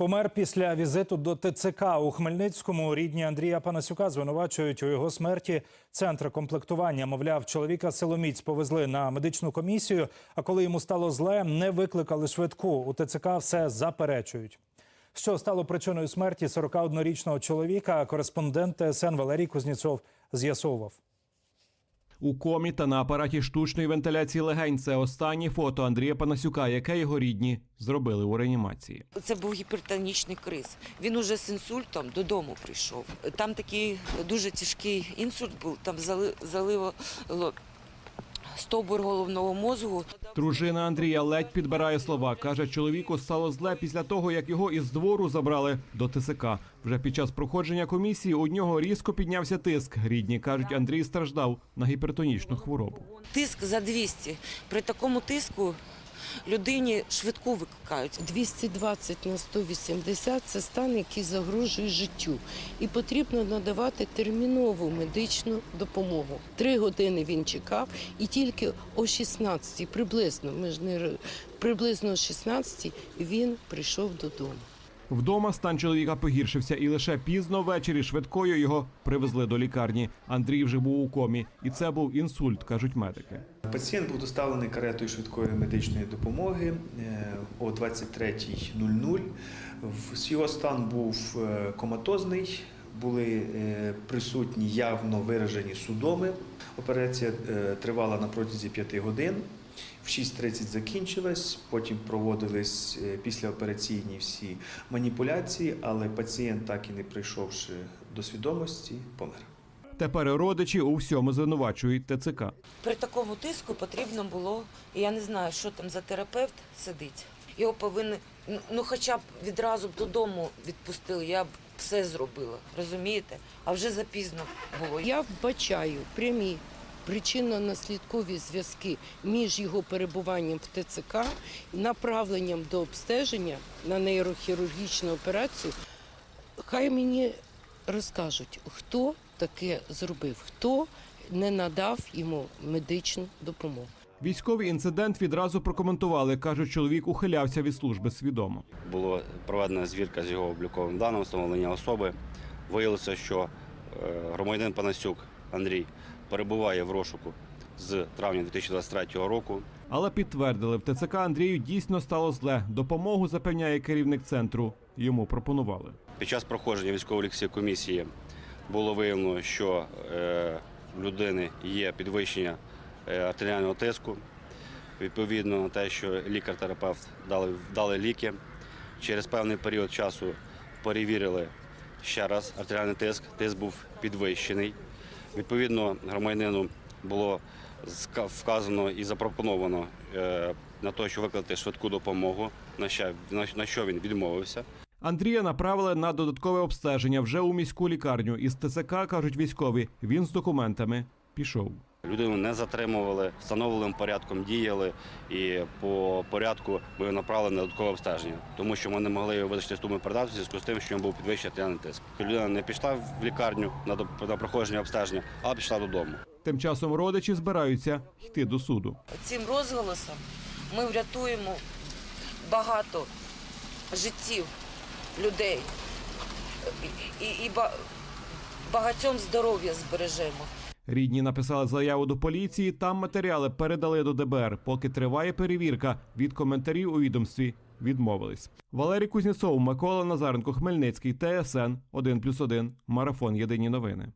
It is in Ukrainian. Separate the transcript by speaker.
Speaker 1: Помер після візиту до ТЦК у Хмельницькому. Рідні Андрія Панасюка звинувачують у його смерті центр комплектування. Мовляв, чоловіка силоміць повезли на медичну комісію. А коли йому стало зле, не викликали швидку. У ТЦК все заперечують. Що стало причиною смерті 41-річного чоловіка? Кореспондент ТСН Валерій Кузнєцов з'ясовував.
Speaker 2: У комі та на апараті штучної вентиляції легень це останнє фото Андрія Панасюка, яке його рідні зробили у реанімації.
Speaker 3: Це був гіпертонічний криз. Він уже з інсультом додому прийшов. Там такий дуже тяжкий інсульт був, там зали- заливало стовбур головного мозку.
Speaker 2: Дружина Андрія ледь підбирає слова. каже, чоловіку стало зле після того, як його із двору забрали до ТСК. Вже під час проходження комісії у нього різко піднявся тиск. Рідні кажуть, Андрій страждав на гіпертонічну хворобу.
Speaker 3: Тиск за 200. При такому тиску людині швидку викликають.
Speaker 4: 220 на 180 – це стан, який загрожує життю. І потрібно надавати термінову медичну допомогу. Три години він чекав, і тільки о 16 приблизно, ми ж не приблизно о 16 він прийшов додому.
Speaker 2: Вдома стан чоловіка погіршився, і лише пізно ввечері швидкою його привезли до лікарні. Андрій вже був у комі, і це був інсульт, кажуть медики.
Speaker 5: Пацієнт був доставлений каретою швидкої медичної допомоги е, о 23.00. В- Його стан був е, коматозний, були е, присутні явно виражені судоми. Операція е, тривала на протязі 5 годин. В 6.30 закінчилась, потім проводились е, післяопераційні всі маніпуляції, але пацієнт, так і не прийшовши до свідомості, помер.
Speaker 2: Тепер родичі у всьому звинувачують ТЦК.
Speaker 3: При такому тиску потрібно було, і я не знаю, що там за терапевт сидить. Його повинні, ну, ну хоча б відразу б додому відпустили, я б все зробила, розумієте? А вже запізно було.
Speaker 4: Я вбачаю прямі причинно-наслідкові зв'язки між його перебуванням в ТЦК і направленням до обстеження на нейрохірургічну операцію. Хай мені розкажуть, хто таке зробив, хто не надав йому медичну допомогу.
Speaker 2: Військовий інцидент відразу прокоментували. кажуть, чоловік ухилявся від служби свідомо.
Speaker 6: Було проведена звірка з його обліковим даним, встановлення особи. Виявилося, що е, громадянин Панасюк Андрій перебуває в розшуку з травня 2023 року.
Speaker 2: Але підтвердили, в ТЦК Андрію дійсно стало зле. Допомогу запевняє керівник центру. Йому пропонували.
Speaker 6: Під час проходження військово-лікарської комісії було виявлено, що е, в людини є підвищення артеріального тиску. Відповідно на те, що лікар-терапевт дали, дали ліки. Через певний період часу перевірили ще раз артеріальний тиск. Тиск був підвищений. Відповідно, громадянину було вказано і запропоновано е, на те, що викликати швидку допомогу, на що він відмовився.
Speaker 2: Андрія направили на додаткове обстеження вже у міську лікарню. Із ТЦК кажуть військові. Він з документами пішов.
Speaker 6: Людину не затримували, встановленим порядком діяли, і по порядку ми направили на додаткове обстеження, тому що ми не могли його визначити стуми передати в зв'язку з тим, що він був підвищений артеріальний тиск. Людина не пішла в лікарню на проходження обстеження, а пішла додому.
Speaker 2: Тим часом родичі збираються йти до суду.
Speaker 3: Цим розголосом ми врятуємо багато життів людей і, і, і багатьом здоров'я збережемо.
Speaker 2: Рідні написали заяву до поліції. Там матеріали передали до ДБР. Поки триває перевірка, від коментарів у відомстві відмовились. Валерій Кузнєцов, Микола Назаренко, Хмельницький, ТСН 1+,1, Марафон. Єдині новини.